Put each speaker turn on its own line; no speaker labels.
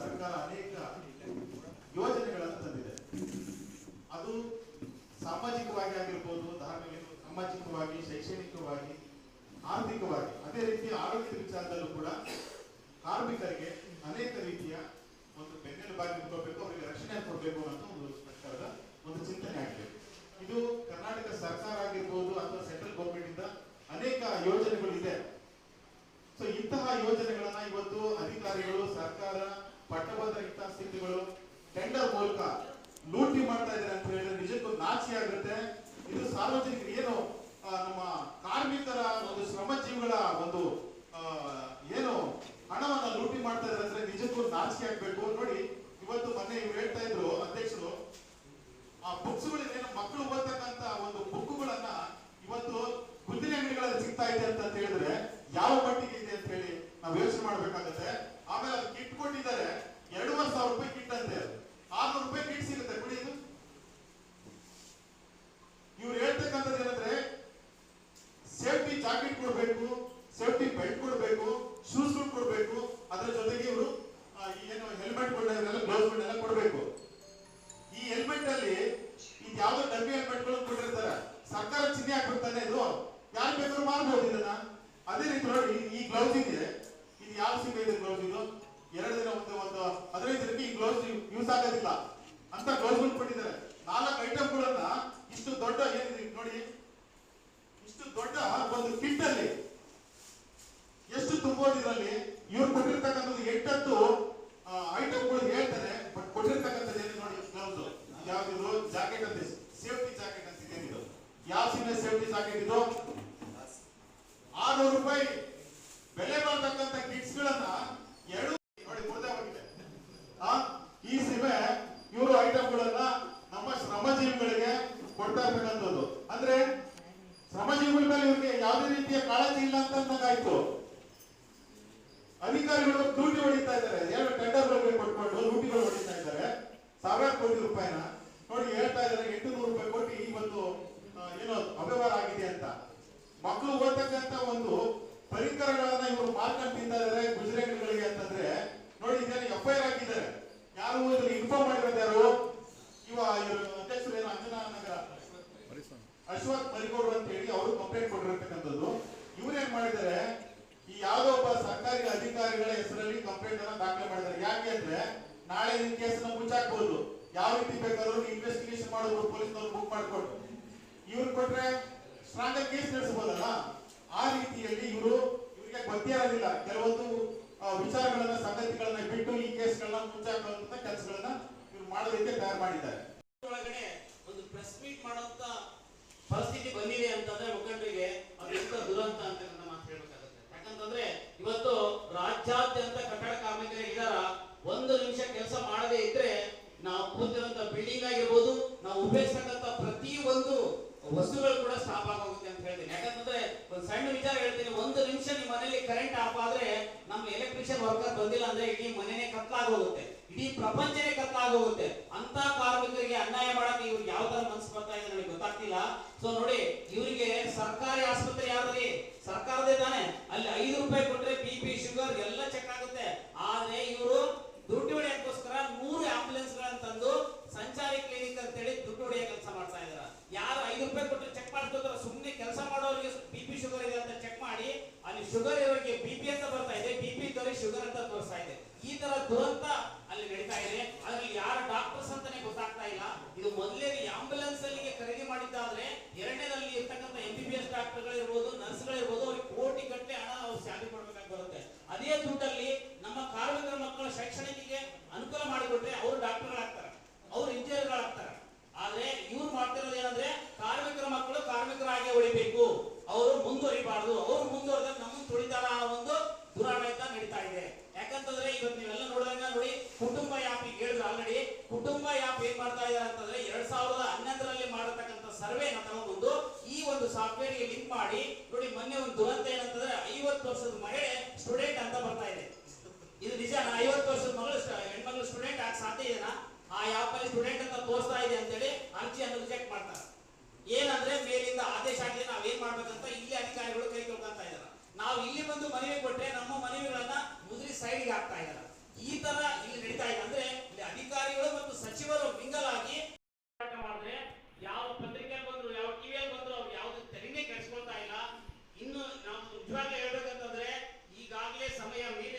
ಸರ್ಕಾರ ಅನೇಕ ಯೋಜನೆಗಳನ್ನು ತಂದಿದೆ. ಅದು ಸಾಮಾಜಿಕವಾಗಿ ಆಗಿರ್ಬೋದು, ಧಾರ್ಮಿಕ, ಸಾಮಾಜಿಕವಾಗಿ, ಶೈಕ್ಷಣಿಕವಾಗಿ, ಆರ್ಥಿಕವಾಗಿ, ಅದೇ ರೀತಿ ಆರೋಗ್ಯದ ವಿಚಾರದಲ್ಲೂ ಕೂಡ ಕಾರ್ಮಿಕರಿಗೆ ಅನೇಕ ರೀತಿಯ ಒಂದು ಬೆನ್ನೆಲುಬಾಗಿ ಕೊಡಬೇಕು ಅವರಿಗೆ ರಕ್ಷಣೆ ಕೊಡಬೇಕು ಅಂತ ಒಂದು ಸರ್ಕಾರದ ಒಂದು ಚಿಂತನೆ ಆಗಿದೆ. ಇದು ಕರ್ನಾಟಕ ಸರ್ಕಾರ ಆಗಿರ್ಬೋದು ಅಥವಾ ಸೆಂಟ್ರಲ್ ಗೌರ್ಮೆಂಟ್ ಇಂದ ಅನೇಕ ಯೋಜನೆಗಳು ಇದೆ ಸೊ ಇಂತಹ ಯೋಜನೆಗಳನ್ನ ಇವತ್ತು ಅಧಿಕಾರಿಗಳು ಸರ್ಕಾರ ಪಟ್ಟಭದ್ರ ಹಿತಾಸಕ್ತಿಗಳು ಟೆಂಡರ್ ಮೂಲಕ ಲೂಟಿ ಮಾಡ್ತಾ ಇದ್ದಾರೆ ಅಂತ ಹೇಳಿದ್ರೆ ನಿಜಕ್ಕೂ ನಾಚಿ ಆಗುತ್ತೆ ಇದು ಸಾರ್ವಜನಿಕರು ಏನು ನಮ್ಮ ಕಾರ್ಮಿಕರ ಒಂದು ಶ್ರಮಜೀವಿಗಳ ಒಂದು ಆ, ಏನು ಹಣವನ್ನ ಲೂಟಿ ಮಾಡ್ತಾ ಇದ್ದಾರೆ ಅಂದ್ರೆ ನಿಜಕ್ಕೂ ನಾಚಿಕೆ ಆಗ್ಬೇಕು ನೋಡಿ ಇವತ್ತು ಮೊನ್ನೆ ಇವ್ರು ಹೇಳ್ತಾ ಇದ್ರು ಅಧ್ಯಕ್ಷರು ಆ ಬುಕ್ಸ್ ಏನು ಮಕ್ಕಳು ಓದ್ತಕ್ಕಂತ ಒಂದು ಬುಕ್ಗಳನ್ನ ಇವತ್ತು ಗುದ್ದಿನ ಅಂಗಡಿಗಳಲ್ಲಿ ಸಿಗ್ತಾ ಇದೆ ಅಂತ ಹೇಳಿದ್ರೆ ಯಾವ ಮಟ್ಟಿಗೆ ಇದೆ ಅಂತ ಹೇಳಿ ನಾವು ಯೋಚನೆ ಮಾಡ್ಬೇಕಾಗತ್ತೆ ಆಮೇಲೆ ಅದು ಕಿಟ್ ಕೊಟ್ಟಿದ್ದಾರೆ ಎರಡೂವರೆ ಸಾವಿರ ರೂಪಾಯಿ ಕಿಟ್ ಅಂತೆ ಆರ್ನೂರು ರೂಪಾಯಿ ಕಿಟ್ ಸಿಗುತ್ತೆ ಕುಡಿ ಇದು ಇವ್ರು ಹೇಳ್ತಕ್ಕಂಥದ್ದು ಏನಂದ್ರೆ ಸೇಫ್ಟಿ ಜಾಕೆಟ್ ಕೊಡಬೇಕು ಸೇಫ್ಟಿ ಬೆಲ್ಟ್ ಕೊಡಬೇಕು ಶೂಸ್ ಕೊಡಬೇಕು ಅದರ ಜೊತೆಗೆ ಇವರು ಏನು ಹೆಲ್ಮೆಟ್ ಗಳನ್ನೆಲ್ಲ ಗ್ಲೌಸ್ ಗಳನ್ನೆಲ್ಲ ಕೊಡಬೇಕು ಈ ಹೆಲ್ಮೆಟ್ ಅಲ್ಲಿ ಇದು ಯಾವ್ದೋ ಡಬ್ಬಿ ಹೆಲ್ಮೆಟ್ಗಳು ಕೊಟ್ಟಿರ್ತಾರೆ ಸರ್ಕಾರ ಚಿಹ್ನೆ ಹಾಕ್ಬಿಡ್ತಾನೆ ಇದು ಯಾರು ಬೇಕಾದ್ರೂ ಮಾಡ್ಬೋದು ಇದನ್ನ? ಅದೇ ರೀತಿ ನೋಡಿ, ಈ ಗ್ಲೌಸ್ ಇದೆ. ಇದು ಯಾವ ಸಿಂಗ ಇದೆ ಗ್ಲೌಸ್ ಇದು? ಎರಡು ದಿನ ಒಂದು ಒಂದು ಹದಿನೈದು ದಿನಕ್ಕೆ ಈ ಗ್ಲೌಸ್ ಯೂಸ್ ಆಗೋದಿಲ್ಲ ಅಂತ ಗ್ಲೌಸ್ ಕೊಟ್ಟಿದ್ದಾರೆ. ನಾಲ್ಕು ಐಟಮ್ ಗಳನ್ನ ಇಷ್ಟು ದೊಡ್ಡ ಏನಿದೆ ನೋಡಿ. ಇಷ್ಟು ದೊಡ್ಡ ಒಂದು ಕಿಟ್ ಅಲ್ಲಿ ಎಷ್ಟು ತುಂಬೋದು ಇದರಲ್ಲಿ? ಇವ್ರು ಕೊಟ್ಟಿರ್ತಕ್ಕಂಥದ್ದು ಎಂಟತ್ತು ಐಟಮ್ಗಳು ಹೇಳ್ತಾರೆ ಬಟ್ ಕೊಟ್ಟಿರ್ತಕ್ಕಂಥದ್ದು ಏನು ನೋಡಿ ಗ್ಲೌಸ್ ಯಾವ್ದಿದು ಜಾಕೆಟ್ ಅಂತ ಸೇಫ್ಟಿ ಜಾಕೆಟ್ ಅಂತ ಇದೆ ಇದು ಯಾವ ಸಿಮೆ ಸೇಫ್ಟಿ ಜಾಕೆಟ್ ಇದು ಆರ್ನೂರು ರೂಪಾಯಿ ಬೆಲೆ ಬಾಳ್ತಕ್ಕಂಥ ಕಿಟ್ಸ್ ಗಳನ್ನ ಎರಡು ನೋಡಿ ಮುರ್ದೆ ಹೋಗಿದೆ ಆ ಈ ಸೀಮೆ ಇವರು ಐಟಮ್ಗಳನ್ನ ನಮ್ಮ ಶ್ರಮಜೀವಿಗಳಿಗೆ ಕೊಡ್ತಾ ಅಂದ್ರೆ ಶ್ರಮಜೀವಿಗಳ ಮೇಲೆ ಇವ್ರಿಗೆ ಯಾವುದೇ ರೀತಿಯ ಕಾಳಜಿ ಇಲ್ಲ ಅಂತ ಅಂದಂಗಾಯ್ತು. ಅಧಿಕಾರಿಗಳು ಲೂಟಿ ಹೊಡಿತಾ ಇದ್ದಾರೆ. ಎರಡು ಟೆಂಡರ್ಗಳಿಗೆ ಕೊಟ್ಕೊಂಡು ಲೂಟಿಗಳು ಹೊಡಿತಾ ಇದ್ದಾರೆ. ಸಾವಿರಾರು ಕೋಟಿ ರೂಪಾಯಿನ. ನೋಡಿ ಹೇಳ್ತಾ ಇದ್ದಾರೆ ಎಂಟು ನೂರು ರೂಪಾಯಿ ಕೊಟ್ಟು ಇವತ್ತು ಒಂದು ಏನೋ ಅವ್ಯವಹಾರ ಆಗಿದೆ ಅಂತ. ಮಕ್ಕಳು ಓದ್ತಕ್ಕಂತ ಒಂದು ಪರಿಕರಗಳನ್ನ ಇವರು ಮಾರ್ಕೊಂಡು ತಿಂತಾ ಇದ್ದಾರೆ ಗುಜರಾತ್ಗಳಿಗೆ ಅಂತಂದ್ರೆ ನೋಡಿ ಇದನ್ನ ಎಫ್ ಐ ಆರ್ ಹಾಕಿದ್ದಾರೆ ಯಾರು ಇದ್ರಲ್ಲಿ ಇನ್ಫಾರ್ಮ್ ಮಾಡಿರೋದು ಯಾರು ಇವ ಇವ್ರು ಅಧ್ಯಕ್ಷರು ಏನು ಅಂಜನಾ ನಗರ ಅಶ್ವಥ್ ಮರಿಗೌಡ್ರು ಅಂತ ಹೇಳಿ ಅವರು ಕಂಪ್ಲೇಂಟ್ ಕೊಟ್ಟಿರತಕ್ಕಂಥದ್ದು. ಇವ್ರು ಏನ್ ಮಾಡಿದ್ದಾರೆ? ಈ ಯಾವ್ದೋ ಒಬ್ಬ ಸರ್ಕಾರಿ ಅಧಿಕಾರಿಗಳ ಹೆಸರಲ್ಲಿ ಕಂಪ್ಲೇಂಟ್ ಅನ್ನ ದಾಖಲೆ ಮಾಡಿದ್ದಾರೆ. ಯಾಕೆ ಅಂದ್ರೆ ನಾಳೆ ನಿಮ್ ಕೇಸನ್ನ ಮುಚ್ಚಾಕ್ಬಹುದು ಯಾವ ರೀತಿ ಬೇಕಾದ್ರೂ ಇನ್ವೆಸ್ಟಿಗೇಷನ್ ಮಾಡಬಹುದು ಪೊಲೀಸ್ನವ್ರು ಬುಕ್ ಮಾಡ್ಕೊಂಡು. ಇವ್ರು ಕೊಟ್ರೆ ಸ್ಟ್ರಾಂಗ್ ಕೇಸ್ ನಡೆಸಬಹುದಲ್ಲ? ಆ ರೀತಿಯಲ್ಲಿ ಇವರು ಇವರಿಗೆ ಆಗಿಲ್ಲ ಕೆಲವೊಂದು ವಿಚಾರಗಳನ್ನ, ಸಂಗತಿಗಳನ್ನ ಬಿಟ್ಟು ಈ ಕೇಸ್ಗಳನ್ನ ಮುಚ್ಚಾಕುವಂತ ಕೆಲಸಗಳನ್ನ ಇವ್ರು ಮಾಡೋದಕ್ಕೆ ತಯಾರು ಮಾಡಿದ್ದಾರೆ.
ಒಳಗಡೆ ಒಂದು ಪ್ರೆಸ್ ಮೀಟ್ ಮಾಡುವಂತ ಪರಿಸ್ಥಿತಿ ಬಂದಿದೆ ಅಂತಂದ್ರೆ ಮುಖಂಡರಿಗೆ ಅದೆಂತ ದುರಂತ ಅಂತ ನನ್ನ ಮಾತು ಹೇಳ್ಬೇಕಾಗುತ್ತೆ. ಯಾಕಂತಂದ್ರೆ ಇವತ್ತು ರಾಜ್ಯಾದ್ಯಂತ ಕಟ್ಟಡ ಕಾರ್ಮಿಕರು ಇದಾರ ಒಂದು ನಿಮಿಷ ಕೆಲಸ ಮಾಡದೇ ಇದ್ರೆ ನಾವು ಕೂತಿರುವಂತ ಬಿಲ್ಡಿಂಗ್ ಆಗಿರ್ಬೋದು, ನಾವು ಉಪಯೋಗಿಸ್ತಕ್ಕಂತ ಪ್ರತಿ ಒಂದು ವಸ್ತುಗಳು ಕೂಡ ಸ್ಟಾಪ್ ಆಗೋಗುತ್ತೆ ಅಂತ ಹೇಳ್ತೀನಿ. ಯಾಕಂತಂದ್ರೆ ಒಂದು ಸಣ್ಣ ವಿಚಾರ ಹೇಳ್ತೀನಿ, ಒಂದು ನಿಮಿಷ ನಿಮ್ಮ ಮನೆಯಲ್ಲಿ ಕರೆಂಟ್ ಆಫ್ ಆದ್ರೆ ನಮ್ಮ ಎಲೆಕ್ಟ್ರಿಷಿಯನ್ ವರ್ಕರ್ ಬಂದಿಲ್ಲ ಅಂದ್ರೆ ಇಡೀ ಮನೆನೇ ಕತ್ಲಾಗೋಗುತ್ತೆ ಇಡೀ ಪ್ರಪಂಚನೇ ಕತ್ಲಾಗೋಗುತ್ತೆ ಅಂತ ಕಾರ್ಮಿಕರಿಗೆ ಅನ್ಯಾಯ ಮಾಡಕ್ಕೆ ಇವ್ರಿಗೆ ಯಾವ ತರ ಮನಸ್ಸು ಬರ್ತಾ ಇದೆ ನನಗೆ ಗೊತ್ತಾಗ್ತಿಲ್ಲ. ಸೊ ನೋಡಿ, ಇವರಿಗೆ ಸರ್ಕಾರಿ ಆಸ್ಪತ್ರೆ ಯಾವ್ದ್ರಿ ಸರ್ಕಾರದೇ ತಾನೆ. ಅಲ್ಲಿ ಐದು ರೂಪಾಯಿ ಕೊಟ್ರೆ ಬಿ ಪಿ, ಶುಗರ್ ಎಲ್ಲ ಚೆಕ್ ಆಗುತ್ತೆ. ಆದ್ರೆ ಇವರು ದುಡ್ಡು ಹೊಡೆಯಕ್ಕೋಸ್ಕರ ಮೂರು ಆಂಬುಲೆನ್ಸ್ ಗಳನ್ನ ತಂದು ಸಂಚಾರಿ ಕ್ಲಿನಿಕ್ ಅಂತೇಳಿ ದುಡ್ಡು ಹೊಡೆಯೋ ಕೆಲಸ ಮಾಡ್ತಾ ಇದಾರೆ. ಯಾರು ಐದು ರೂಪಾಯಿ ಕೊಟ್ಟರೆ ಚೆಕ್ ಮಾಡ್ಕೋತಾರ ಸುಮ್ಮನೆ ಕೆಲಸ ಮಾಡೋರಿಗೆ ಬಿ ಪಿ, ಶುಗರ್ ಇದೆ ಅಂತ ಚೆಕ್ ಮಾಡಿ, ಅಲ್ಲಿ ಶುಗರ್ ಇರೋರಿಗೆ ಬಿ ಪಿ ಅಂತ ಬರ್ತಾ ಇದೆ. ಬಿ ಪಿ ಶುಗರ್ ಅಂತ ತೋರಿಸ್ತಾ ಇದೆ ಈ ತರ ದುರಂತ ಅಲ್ಲಿ ನಡೀತಾ ಇದೆ ಅದ್ರಲ್ಲಿ ಯಾರ ಡಾಕ್ಟರ್ಸ್ ಅಂತಾನೆ ಗೊತ್ತಾಗ್ತಾ ಇಲ್ಲ ಇದು ಮೊದಲೇ ಆಂಬುಲೆನ್ಸ್ ಅಲ್ಲಿಗೆ ಖರೀದಿ ಮಾಡಿದ್ದಾದ್ರೆ ಎರಡನೇದಲ್ಲಿ ಇರ್ತಕ್ಕಂಥ ಎಂ ಬಿ ಬಿ ಎಸ್ ಡಾಕ್ಟರ್ಗಳಿರ್ಬೋದು ನರ್ಸ್ಗಳಿರ್ಬೋದು ಅವ್ರಿಗೆ ಕೋಟಿ ಗಟ್ಟಲೆ ಹಣ ಅವ್ರು ಸ್ಯಾಲರಿ ಕೊಡ್ಬೇಕಾಗಿ ಬರುತ್ತೆ ಅದೇ ದುಡ್ಡಲ್ಲಿ ನಮ್ಮ ಕಾರ್ಮಿಕರ ಮಕ್ಕಳ ಶೈಕ್ಷಣಿಕೆಗೆ ಅನುಕೂಲ ಮಾಡಿಕೊಟ್ರೆ ಅವರು ಡಾಕ್ಟರ್ಗಳಾಗ್ತಾರೆ ಅವ್ರು ಇಂಜಿನಿಯರ್ಗಳಾಗ್ತಾರೆ ಆದ್ರೆ ಇವ್ರು ಮಾಡ್ತಿರೋದು ಏನಂದ್ರೆ ಕಾರ್ಮಿಕರ ಮಕ್ಕಳು ಕಾರ್ಮಿಕರಾಗಿ ಉಳಿಬೇಕು ಅವರು ಮುಂದುವರಿಬಾರ್ದು. ಅವ್ರು ಮುಂದುವರೆದ್ರೆ ನಮ್ಮನ್ನು ತುಳಿತಾರ ಒಂದು ದುರಾಡಳಿತ ನಡೀತಾ ಇದೆ. ಯಾಕಂತಂದ್ರೆ ಇವತ್ತು ನೀವೆಲ್ಲ ನೋಡಿದಾಗ ನೋಡಿ, ಕುಟುಂಬ ಯಾಪ್ ಈಗ ಹೇಳಿದ್ರು ಆಲ್ರೆಡಿ ಕುಟುಂಬ ಯಾಪ್ ಏನ್ ಮಾಡ್ತಾ ಇದ್ದಾರೆ ಅಂತಂದ್ರೆ ಎರಡ್ ಸಾವಿರದ ಹನ್ನೊಂದರಲ್ಲಿ ಮಾಡತಕ್ಕಂತ ಸರ್ವೆನ ತಗೊಂಡ್ಬಂದು ಈ ಒಂದು ಸಾಫ್ಟ್ವೇರ್ ಲಿಂಕ್ ಮಾಡಿ, ನೋಡಿ ಮೊನ್ನೆ ಒಂದು ದುರಂತ ಏನಂತಂದ್ರೆ ಐವತ್ತು ವರ್ಷದ ಮಹಿಳೆ ಸ್ಟೂಡೆಂಟ್ ಅಂತ ಬರ್ತಾ ಇದೆ ಇದು ನಿಜ ಐವತ್ತು ವರ್ಷದ ಮಗಳು ಸ್ಟ್- ಹೆಣ್ಮಗಳು ಸ್ಟೂಡೆಂಟ್ ಆಗ ಸಾಧ್ಯ ಇದೆನಾ ಆ ಆ್ಯಪ್ ಅಲ್ಲಿ ಸ್ಟೂಡೆಂಟ್ ಅಂತ ತೋರಿಸ್ತಾ ಇದೆ ಅಂತೇಳಿ ಅರ್ಜಿಯನ್ನು ರಿಜೆಕ್ಟ್ ಮಾಡ್ತಾರೆ ಏನಂದ್ರೆ ಮೇಲಿಂದ ಆದೇಶ ಆಗಿದೆ ನಾವ್ ಏನ್ ಮಾಡ್ಬೇಕಂತ ಇಲ್ಲಿ ಅಧಿಕಾರಿಗಳು ಕೈ ತೊಳ್ಕೊಂತ ಇದಾರೆ ನಾವು ಇಲ್ಲಿ ಬಂದು ಮನವಿ ಕೊಟ್ರೆ ನಮ್ಮ ಮನವಿಗಳನ್ನ ಮುದ್ರಿ ಸೈಡ್ಗೆ ಹಾಕ್ತಾ ಇದ್ದಾರೆ. ಈ ತರ ಇಲ್ಲಿ ನಡೀತಾ ಇದೆ. ಅಂದ್ರೆ ಇಲ್ಲಿ ಅಧಿಕಾರಿಗಳು ಮತ್ತು ಸಚಿವರು ಮಿಂಗಲ್ ಆಗಿ ಮಾಡಿದ್ರೆ ಯಾವ ಪತ್ರಿಕೆ ಬಂದ್ರು, ಯಾವ ಟಿವಿಯಲ್ಲಿ ಬಂದ್ರು ಅವ್ರು ಯಾವ್ದು ತೆರಿಗೆ ಕೆಡಿಸ್ಕೊಳ್ತಾ ಇಲ್ಲ. ಇನ್ನು ನಾವು ನಿಜವಾಗ್ಲೂ ಹೇಳ್ಬೇಕಂತಂದ್ರೆ ಈಗಾಗಲೇ ಸಮಯ ಮೀರಿದೆ